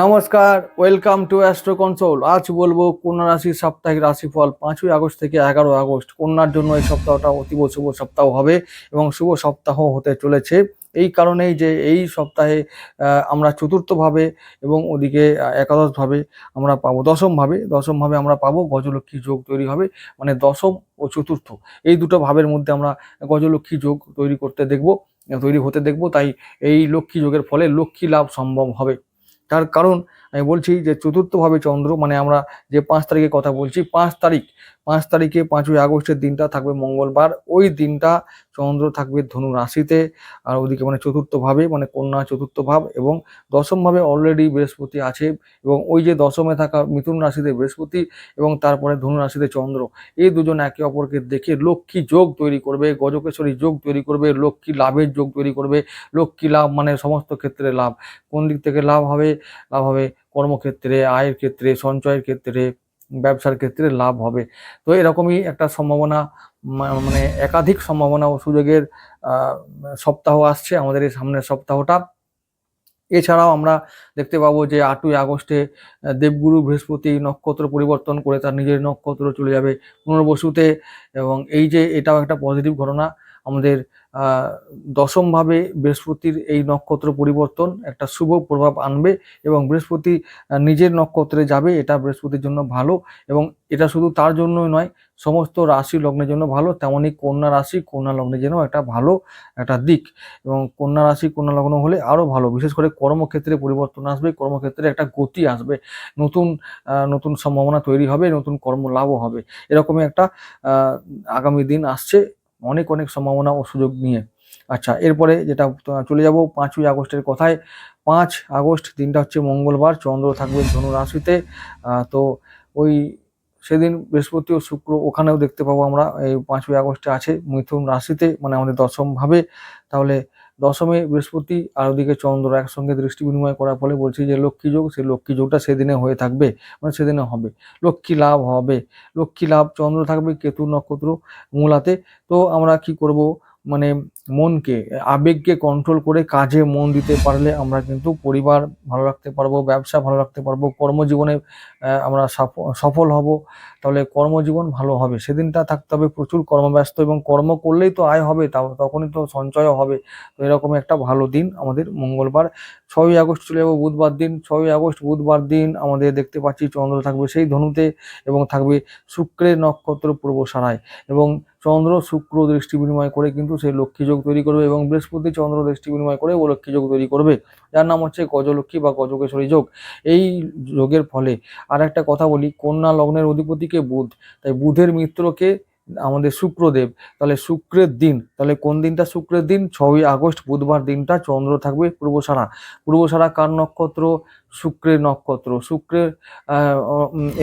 নমস্কার welcome to astro console আজ বলব কন্যা রাশির সাপ্তাহিক রাশিফল, পাঁচই আগস্ট থেকে এগারো আগস্ট। কন্যার জন্য এই সপ্তাহটা অতীব শুভ সপ্তাহ হবে এবং শুভ সপ্তাহ হতে চলেছে। এই কারণেই যে এই সপ্তাহে আমরা চতুর্থভাবে এবং ওদিকে একাদশভাবে আমরা পাবো। দশমভাবে দশমভাবে আমরা পাবো গজলক্ষ্মী যোগ তৈরি হবে মানে দশম ও চতুর্থ। এই দুটো ভাবের মধ্যে আমরা গজলক্ষ্মী যোগ তৈরি করতে দেখব, তৈরি হতে দেখব। তাই এই লক্ষ্মী যোগের ফলে লক্ষ্মী লাভ সম্ভব হবে। তার কারণ আমি বলছি যে চতুর্থভাবে চন্দ্র মানে আমরা যে পাঁচ তারিখের কথা বলছি, পাঁচ তারিখ, পাঁচ তারিখে পাঁচই আগস্টের দিনটা থাকবে মঙ্গলবার। ওই দিনটা চন্দ্র থাকবে ধনু রাশিতে, আর ওদিকে মানে চতুর্থভাবে মানে কন্যা চতুর্থ ভাব এবং দশমভাবে অলরেডি বৃহস্পতি আছে এবং ওই যে দশমে থাকা মিথুন রাশিতে বৃহস্পতি এবং তারপরে ধনু রাশিতে চন্দ্র, এই দুজন একে অপরকে দেখে লক্ষ্মী যোগ তৈরি করবে গজকেশ্বরী যোগ তৈরি করবে, লক্ষ্মী লাভের যোগ তৈরি করবে, লক্ষ্মী লাভ মানে সমস্ত ক্ষেত্রে লাভ। কোন দিক থেকে লাভ হবে? লাভ হবে কর্মক্ষেত্রে, আয়ের ক্ষেত্রে, সঞ্চয়ের ক্ষেত্রে, ব্যবসার ক্ষেত্রে লাভ হবে। তো এরকমই একটা সম্ভাবনা মানে একাধিক সম্ভাবনা ও সুযোগের সপ্তাহ আসছে আমাদের এই সামনের সপ্তাহটা। এছাড়াও আমরা দেখতে পাবো যে আটই আগস্টে দেবগুরু বৃহস্পতি নক্ষত্র পরিবর্তন করে তার নিজের নক্ষত্র চলে যাবে পুনর্বসুতে এবং এই যে এটাও একটা পজিটিভ ঘটনা, আমাদের দশমভাবে বৃহস্পতির এই নক্ষত্র পরিবর্তন, একটা শুভ প্রভাব আনবে এবং বৃহস্পতি নিজের নক্ষত্রে যাবে, এটা বৃহস্পতির জন্য ভালো এবং এটা শুধু তার জন্যই নয়, সমস্ত রাশি লগ্নের জন্য ভালো, তেমনই কন্যা রাশি, কন্যা লগ্নের জন্য একটা ভালো, একটা দিক এবং কন্যা রাশি, কন্যা লগ্ন হলে আরও ভালো, বিশেষ করে কর্মক্ষেত্রে পরিবর্তন আসবে, কর্মক্ষেত্রে একটা গতি আসবে, নতুন নতুন সম্ভাবনা তৈরি হবে, নতুন কর্ম লাভও হবে, এরকমই একটা আগামী দিন আসছে অনেক অনেক সম্ভাবনা ও সুযোগ নিয়ে। আচ্ছা এরপরে যেটা চলে যাব পাঁচই আগস্টের কথায়। পাঁচ আগস্ট দিনটা হচ্ছে মঙ্গলবার, চন্দ্র থাকবে ধনু রাশিতে। তো ওই সেদিন বৃহস্পতি ও শুক্র ওখানেও দেখতে পাবো আমরা। এই পাঁচই আগস্টে আছে মিথুন রাশিতে মানে আমাদের দশমভাবে। তাহলে দশমে বৃহস্পতি আর ওদিকে চন্দ্র একসঙ্গে দৃষ্টি বিনিময় করার ফলে বলছি যে লক্ষ্মী যোগ সেই লক্ষ্মী যোগটা সেদিনে হয়ে থাকবে মানে সেদিনে হবে। লক্ষ্মী লাভ হবে। লক্ষ্মী লাভ চন্দ্র থাকবে, কেতু নক্ষত্র মূলাতে। তো আমরা কি করব? মানে মনকে, আবেগকে কন্ট্রোল করে কাজে মন দিতে পারলে আমরা কিন্তু পরিবার ভালো রাখতে পারব, ব্যবসা ভালো রাখতে পারব, কর্মজীবনে আমরা সাফ- সফল হব। তাহলে কর্মজীবন ভালো হবে। সেদিনটা থাকতে হবে প্রচুর কর্মব্যস্ত এবং কর্ম করলেই তো আয় হবে, তা- তখনই তো সঞ্চয়ও হবে। তো এরকম একটা ভালো দিন আমাদের মঙ্গলবার। ছয়ই আগস্ট চলে যাব বুধবার দিন। ছয়ই আগস্ট বুধবার দিন আমাদের দেখতে পাচ্ছি চন্দ্র থাকবে সেই ধনুতে এবং থাকবে শুক্রের নক্ষত্র পূর্ব সারায় এবং চন্দ্র শুক্র দৃষ্টি বিনিময় করে কিন্তু সেই লক্ষ্মী যোগ তৈরি করবে এবং বৃহস্পতি চন্দ্র দৃষ্টি বিনিময় করে ও লক্ষ্মী যোগ তৈরি করবে। যার নাম হচ্ছে গজলক্ষ্মী বা গজকেশ্বরী যোগ। এই যোগের ফলে আর একটা কথা বলি, কন্যা লগ্নের অধিপতিকে বুধ। তাই বুধের মিত্রকে আমাদের শুক্রদেব। তাহলে শুক্রের দিন, তাহলে কোন দিনটা শুক্রের দিন? ছয়ই আগস্ট, বুধবার দিনটা চন্দ্র থাকবে পূর্বসারা পূর্বসারা কার নক্ষত্র? শুক্রের নক্ষত্র, শুক্রের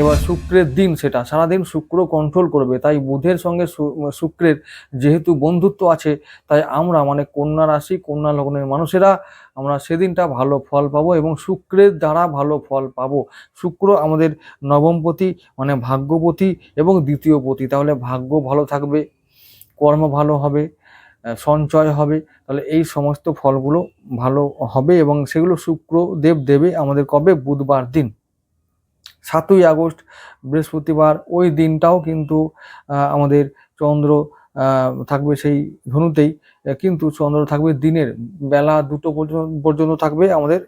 এবার শুক্রের দিন সেটা। সারাদিন শুক্র কন্ট্রোল করবে, তাই বুধের সঙ্গে শুক্রের যেহেতু বন্ধুত্ব আছে, তাই আমরা মানে কন্যা রাশি, কন্যা লগ্নের মানুষেরা আমরা সেদিনটা ভালো ফল পাবো এবং শুক্রের দ্বারা ভালো ফল পাবো। শুক্র আমাদের নবমপতি মানে ভাগ্যপতি এবং দ্বিতীয় পতি, তাহলে ভাগ্য ভালো থাকবে, কর্ম ভালো হবে সঞ্চয় হবে। তাহলে এই সমস্ত ফলগুলো ভালো হবে এবং সেগুলো শুক্র দেব আমাদের কবে? বুধবার দিন। সাতই আগস্ট, বৃহস্পতিবার ওই দিনটাও কিন্তু আমাদের চন্দ্র থাকবে সেই ধনুতেই। কিন্তু চন্দ্র থাকবে দিনের। বেলা দুটো পর্যন্ত থাকবে আমাদের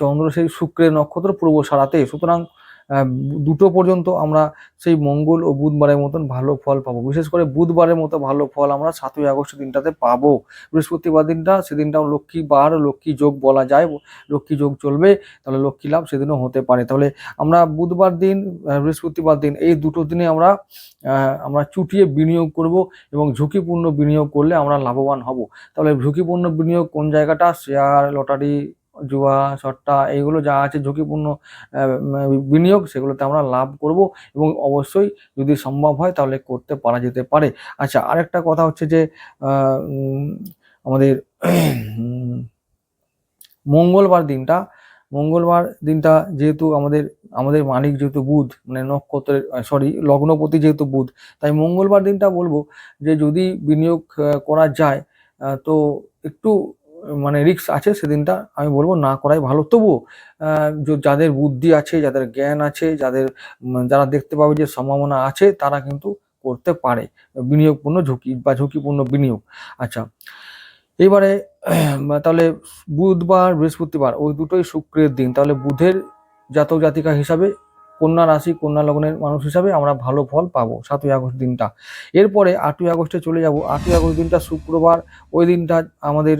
চন্দ্র সেই শুক্রের নক্ষত্র পূর্ব সারাতে। সুতরাং দুটো পর্যন্ত আমরা সেই মঙ্গল ও বুধবারের মতন ভালো ফল পাবো। বিশেষ করে বুধবারের মতো ভালো ফল আমরা সাতই আগস্ট দিনটাতে পাবো। বৃহস্পতিবার দিনটা, সেদিনটাও লক্ষ্মী বার, লক্ষ্মী যোগ বলা যায়, লক্ষ্মী যোগ চলবে, তাহলে লক্ষ্মী লাভ সেদিনও হতে পারে। তাহলে আমরা বুধবার দিন বৃহস্পতিবার দিন এই দুটো দিনে আমরা আমরা চুটিয়ে বিনিয়োগ করব এবং ঝুঁকিপূর্ণ বিনিয়োগ করলে আমরা লাভবান হব। তাহলে ঝুঁকিপূর্ণ বিনিয়োগ কোন জায়গাটা? শেয়ার, লটারি জুয়া সট্টা এইগুলো যা আছে ঝুঁকিপূর্ণ বিনিয়োগ, সেগুলোতে আমরা লাভ করব এবং অবশ্যই যদি সম্ভব হয় তাহলে করতে পারা যেতে পারে। আচ্ছা আরেকটা কথা হচ্ছে যে আমাদের মঙ্গলবার দিনটা মঙ্গলবার দিনটা যেহেতু আমাদের আমাদের মালিক যেহেতু বুধ মানে নক্ষত্রের সরি লগ্নপতি যেহেতু বুধ, তাই মঙ্গলবার দিনটা বলব যে যদি বিনিয়োগ করা যায় তো একটু মানে রিস্ক আছে সেদিনটা, আমি বলব না করাই ভালো। তবুও যাদের বুদ্ধি আছে, যাদের জ্ঞান আছে, যাদের যারা দেখতে পাবে যে সম্ভাবনা আছে, তারা কিন্তু করতে পারে। বিনিয়োগপূর্ণ ঝুঁকি বা ঝুঁকিপূর্ণ বিনিয়োগ। আচ্ছা এবারে তাহলে বুধবার, বৃহস্পতিবার, ওই দুটোই শুক্রের দিন। তাহলে বুধের জাতক জাতিকা হিসাবে কন্যা রাশি, কন্যা লগ্নের মানুষ হিসাবে আমরা ভালো ফল পাবো সাতই আগস্ট দিনটা। এরপরে আটই আগস্টে চলে যাব। আটই আগস্ট দিনটা শুক্রবার। ওই দিনটা আমাদের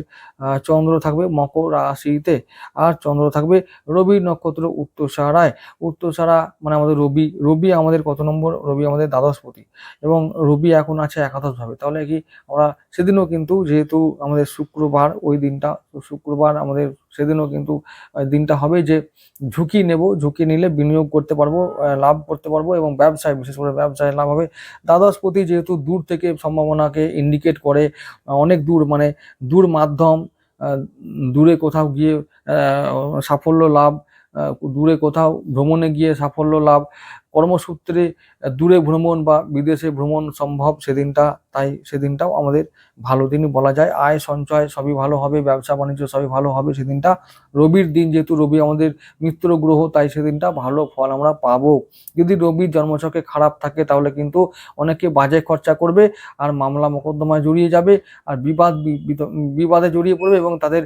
চন্দ্র থাকবে মকর রাশিতে। আর চন্দ্র থাকবে রবি নক্ষত্র উত্তরসারায়। উত্তরসারা মানে আমাদের রবি রবি আমাদের কত নম্বর? রবি আমাদের দ্বাদশপতি। এবং রবি এখন আছে একাদশভাবে। তাহলে কি আমরা সেদিনও কিন্তু যেহেতু আমাদের শুক্রবার, ওই দিনটা শুক্রবার আমাদের সেদিনও কিন্তু দিনটা হবে যে ঝুঁকি নেব, ঝুঁকি নিলে বিনিয়োগ করতে পারব লাভ করতে পারব এবং ব্যবসায়, বিশেষ করে ব্যবসায় লাভ হবে। দ্বাদশপতি যেহেতু দূর থেকে সম্ভাবনাকে ইন্ডিকেট করে অনেক দূর মানে দূর মাধ্যম দূরে কোথাও গিয়ে সাফল্য লাভ দূরে কোথাও ভ্রমণে গিয়ে সাফল্য লাভ কর্মসূত্রে দূরে ভ্রমণ বা বিদেশে ভ্রমণ সম্ভব সেদিনটা, তাই সেদিনটাও আমাদের ভালো দিনই বলা যায়। আয় সঞ্চয় সবই ভালো হবে, ব্যবসা বাণিজ্য সবই ভালো হবে সেদিনটা। রবির দিন যেহেতু রবি আমাদের মিত্র গ্রহ, তাই সেদিনটা ভালো ফল আমরা পাবো। যদি রবির জন্মছকে খারাপ থাকে তাহলে কিন্তু অনেকে বাজে খরচা করবে আর মামলা মোকদ্দমায় জড়িয়ে যাবে আর বিবাদ বিবাদে জড়িয়ে পড়বে এবং তাদের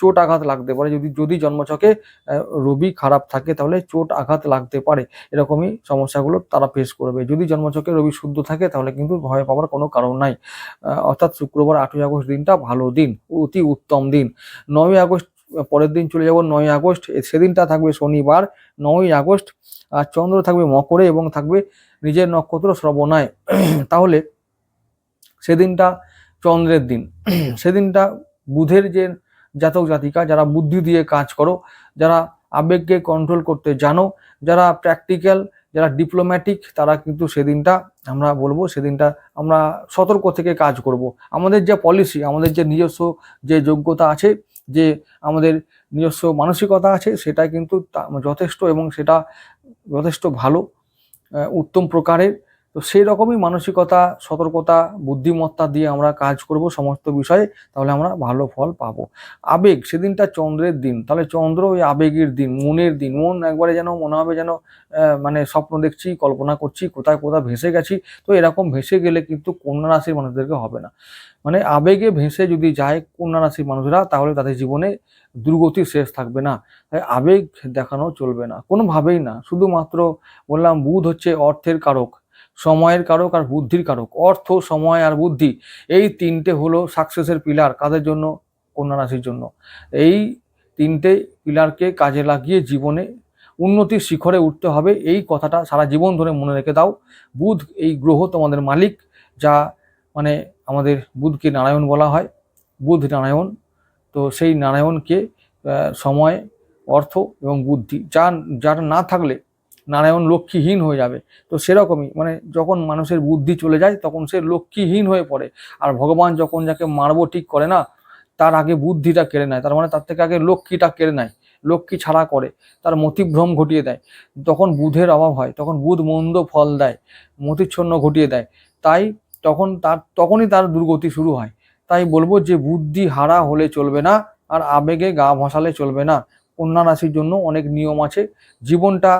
চোট আঘাত লাগতে পারে। যদি যদি জন্মছকে রবি খারাপ থাকে তাহলে চোট আঘাত লাগতে পারে। এরকমই সমস্যাগুলো তারা ফেস করবে। যদি জন্মছকে রবি শুদ্ধ থাকে, তাহলে কিন্তু ভয় পাওয়ার কোনো কারণ নাই। অর্থাৎ শুক্রবার আটই আগস্ট দিনটা ভালো দিন, অতি উত্তম দিন। নয়ই আগস্ট, পরের দিন চলে যাব নয় আগস্ট। সেদিনটা থাকবে শনিবার, নয়ই আগস্ট। আর চন্দ্র থাকবে মকরে এবং থাকবে নিজের নক্ষত্র শ্রবণায়। তাহলে সেদিনটা চন্দ্রের দিন। সেদিনটা বুধের যে জাতক জাতিকা, যারা বুদ্ধি দিয়ে কাজ করো, যারা আবেগকে কন্ট্রোল করতে জানো। যারা প্র্যাকটিক্যাল যারা ডিপ্লোম্যাটিক তারা কিন্তু সেদিনটা আমরা বলব, সেদিনটা আমরা সতর্ক থেকে কাজ করব। আমাদের যে পলিসি আমাদের যে নিজস্ব যে যোগ্যতা আছে, যে আমাদের নিজস্ব মানসিকতা আছে, সেটা কিন্তু যথেষ্ট এবং সেটা যথেষ্ট ভালো উত্তম প্রকারের। তো সেই রকমই মানসিকতা, সতর্কতা, বুদ্ধিমত্তা দিয়ে আমরা কাজ করব সমস্ত বিষয়ে, তাহলে আমরা ভালো ফল পাবো। আবেগ, সেদিনটা চন্দ্রের দিন। তাহলে চন্দ্র ওই আবেগের দিন, মনের দিন। মন একবারে যেন, মনে হবে যেন মানে স্বপ্ন দেখছি, কল্পনা করছি, কোথায় কোথায় ভেসে গেছি, তো এরকম ভেসে গেলে কিন্তু কন্যা রাশির মানুষদেরকে হবে না। মানে আবেগে ভেসে যদি যায় কন্যা রাশির মানুষরা, তাহলে তাদের জীবনে দুর্গতির শেষ থাকবে না। তাই আবেগ দেখানো চলবে না। কোনোভাবেই না। শুধুমাত্র বললাম, বুধ হচ্ছে অর্থের কারক। সময়ের কারক আর বুদ্ধির কারক, অর্থ, সময় আর বুদ্ধি, এই তিনটে হলো সাকসেসের পিলার কাদের জন্য? কন্যা রাশির জন্য। এই তিনটে পিলারকে কাজে লাগিয়ে জীবনে উন্নতির শিখরে উঠতে হবে। এই কথাটা সারা জীবন ধরে মনে রেখে দাও। বুধ এই গ্রহ তোমাদের মালিক, যা মানে আমাদের বুধকে নারায়ণ বলা হয়, বুধ নারায়ণ। তো সেই নারায়ণকে সময়, অর্থ এবং বুদ্ধি যা যার না থাকলে নারায়ণ লক্ষ্মীহীন হয়ে যাবে। তো সেরকমই মানে যখন মানুষের বুদ্ধি চলে যায় তখন সে লক্ষ্মীহীন হয়ে পড়ে। আর ভগবান যখন যাকে মারব ঠিক করে না, তার আগে বুদ্ধিটা কেড়ে নেয়। তার মানে তার থেকে আগে লক্ষ্মীটা কেড়ে নেয়, লক্ষ্মী ছাড়া করে, তার মতিভ্রম ঘটিয়ে দেয়। তখন বুধের অভাব হয়, তখন বুধ মন্দ ফল দেয়, মতিচ্ছন্ন ঘটিয়ে দেয়। তাই তখন তার, তখনই তার দুর্গতি শুরু হয়। তাই বলব যে বুদ্ধি হারা হলে চলবে না, আর আবেগে গা ভাসালে চলবে না। কন্যা রাশির জন্য অনেক নিয়ম আছে। জীবনটা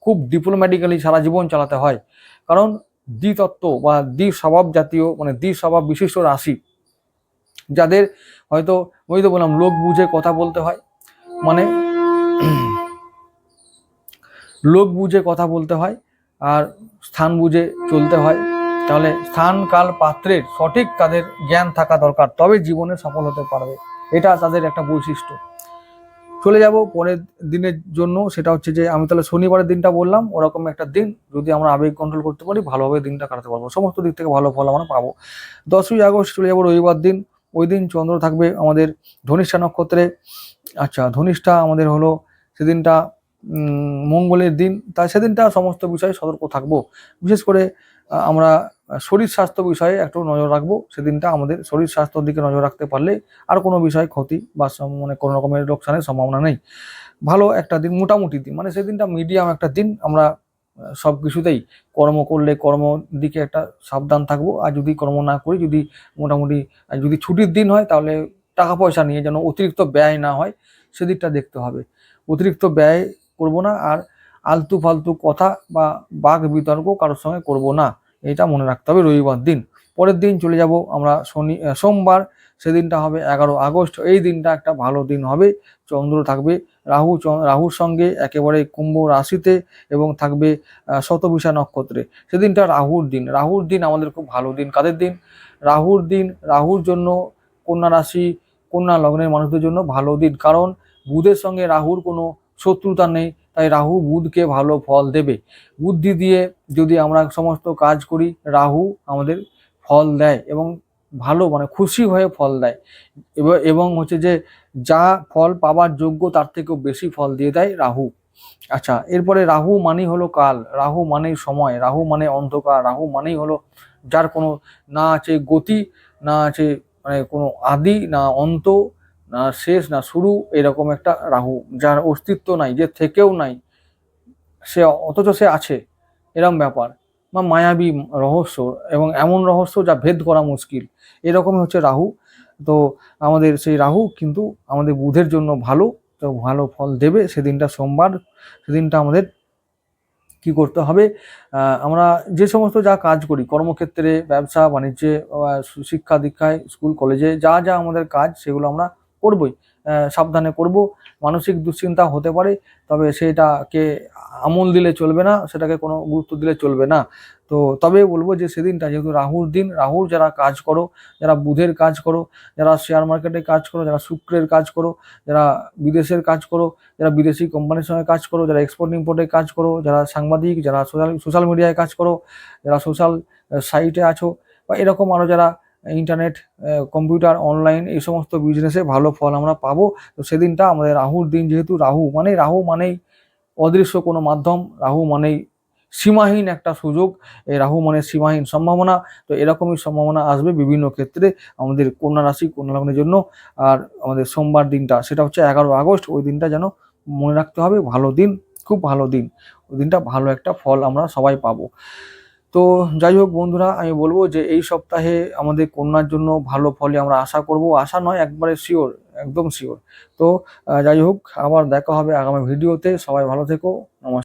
খুব ডিপ্লোম্যাটিক্যালি সারা জীবন চালাতে হয়। কারণ দ্বিতত্ত্ব বা দ্বি স্বভাব জাতীয় মানে দ্বি স্বভাব বিশিষ্ট রাশি, যাদের হয়তো, ওই তো বললাম, লোক বুঝে কথা বলতে হয়। মানে লোক বুঝে কথা বলতে হয় আর স্থান বুঝে চলতে হয়। তাহলে স্থান, কাল, পাত্রের সঠিক তাদের জ্ঞান থাকা দরকার। তবে জীবনে সফল হতে পারবে। এটা তাদের একটা বৈশিষ্ট্য। চলে যাব পরের দিনের জন্য। সেটা হচ্ছে যে, আমি তাহলে শনিবারের দিনটা বললাম, ওরকম একটা দিন। যদি আমরা আবেগ কন্ট্রোল করতে পারি, ভালোভাবে দিনটা কাটাতে পারব। সমস্ত দিক থেকে ভালো ফল আমরা পাবো। দশই আগস্ট চলে যাব রবিবার দিন। ওই দিন চন্দ্র থাকবে আমাদের ধনিষ্ঠা নক্ষত্রে। আচ্ছা ধনিষ্ঠা আমাদের হলো সেদিনটা মঙ্গলের দিন। তাই সেদিনটা সমস্ত বিষয়ে সতর্ক থাকব। বিশেষ করে আমরা শরীর স্বাস্থ্য বিষয়ে একটু নজর রাখব। সেদিনটা আমাদের শরীর স্বাস্থ্যের দিকে নজর রাখতে পারলে আর কোনো বিষয়ে ক্ষতি বা মানে কোনো রকমের লোকসানের সম্ভাবনা নেই। ভালো একটা দিন, মোটামুটি দিন। মানে সেদিনটা মিডিয়াম একটা দিন। আমরা সব কিছুতেই কর্ম করলে কর্ম দিকে একটা সাবধান থাকব। আর যদি কর্ম না করি, যদি মোটামুটি যদি ছুটির দিন হয়, তাহলে টাকা পয়সা নিয়ে যেন অতিরিক্ত ব্যয় না হয়, সেদিকটা দেখতে হবে। অতিরিক্ত ব্যয় করব না। আর আলতু ফালতু কথা বা বাঘ বিতর্ক কারোর সঙ্গে করব না। এটা মনে রাখতে হবে রবিবার দিন। পরের দিন চলে যাব আমরা শনি সোমবার। সেদিনটা হবে এগারো আগস্ট। এই দিনটা একটা ভালো দিন হবে। চন্দ্র থাকবে রাহু রাহুর সঙ্গে একেবারে কুম্ভ রাশিতে এবং থাকবে শতবিশা নক্ষত্রে। সেদিনটা রাহুর দিন। রাহুর দিন আমাদের খুব ভালো দিন। কাদের দিন? রাহুর দিন, রাহুর জন্য কন্যা রাশি, কন্যা লগ্নের মানুষদের জন্য ভালো দিন। কারণ বুধের সঙ্গে রাহুর কোনো শত্রুতা নেই। তাই রাহু বুধকে ভালো ফল দেবে। বুদ্ধি দিয়ে যদি আমরা সমস্ত কাজ করি, রাহু আমাদের ফল দেয় এবং ভালো মানে খুশি হয়ে ফল দেয়। এব- হচ্ছে যে যা ফল পাওয়ার যোগ্য তার থেকেও বেশি ফল দিয়ে দেয় রাহু। আচ্ছা এরপরে রাহু মানেই হলো কাল, রাহু মানেই সময়, রাহু মানে অন্ধকার, রাহু মানেই হলো যার কোনো না আছে গতি, না আছে মানে কোনো আদি, না অন্ত না শেষ না শুরু এরকম একটা রাহু, যার অস্তিত্ব নাই, যে থেকেও নাই, সে অথচ সে আছে এরকম ব্যাপার। বা মায়াবী রহস্য এবং এমন রহস্য যা ভেদ করা মুশকিল, এরকমই হচ্ছে রাহু। তো আমাদের সেই রাহু কিন্তু আমাদের বুধের জন্য ভালো, তো ভালো ফল দেবে সেদিনটা সোমবার, সেদিনটা আমাদের কি করতে হবে? আমরা যে সমস্ত যা কাজ করি, কর্মক্ষেত্রে, ব্যবসা, বাণিজ্যে শিক্ষা দীক্ষায়, স্কুল, কলেজে, যা যা আমাদের কাজ, সেগুলো আমরা করবই সাবধানে করব। মানসিক দুশ্চিন্তা হতে পারে, তবে সেটাকে আমল দিলে চলবে না, সেটাকে কোনো গুরুত্ব দিলে চলবে না। তো তবে বলব যে সেদিনটা, যেহেতু রাহুর দিন, রাহুর যারা কাজ করো, যারা বুধের কাজ করো, যারা শেয়ার মার্কেটে কাজ করো, যারা শুক্রের কাজ করো, যারা বিদেশের কাজ করো, যারা বিদেশি কোম্পানির সঙ্গে কাজ করো, যারা এক্সপোর্ট ইম্পোর্টে কাজ করো, যারা সাংবাদিক, যারা সোশ্যাল সোশ্যাল মিডিয়ায় কাজ করো, যারা সোশ্যাল সাইটে আছো, বা এরকম আরও যারা ইন্টারনেট কম্পিউটার অনলাইন এই সমস্ত বিজনেসে ভালো ফল আমরা পাবো। তো সেদিনটা আমাদের রাহুর দিন যেহেতু, রাহু মানে রাহু মানেই অদৃশ্য কোনো মাধ্যম, রাহু মানেই সীমাহীন একটা সুযোগ। এই রাহু মানে সীমাহীন সম্ভাবনা। তো এরকমই সম্ভাবনা আসবে বিভিন্ন ক্ষেত্রে আমাদের কন্যা রাশি, কন্যা লগ্নের জন্য। আর আমাদের সোমবার দিনটা, সেটা হচ্ছে এগারো আগস্ট, ওই দিনটা যেন মনে রাখতে হবে, ভালো দিন, খুব ভালো দিন। ওই দিনটা ভালো একটা ফল আমরা সবাই পাবো। তো যাই হোক বন্ধুরা, আমি বলব যে এই সপ্তাহে আমাদের কন্যার জন্য ভালো ফলে আমরা আশা করব, আশা নয়, একবারে শিওর একদম শিওর তো যাই হোক, আবার দেখা হবে আগামী ভিডিওতে সবাই ভালো থেকো, নমস্কার।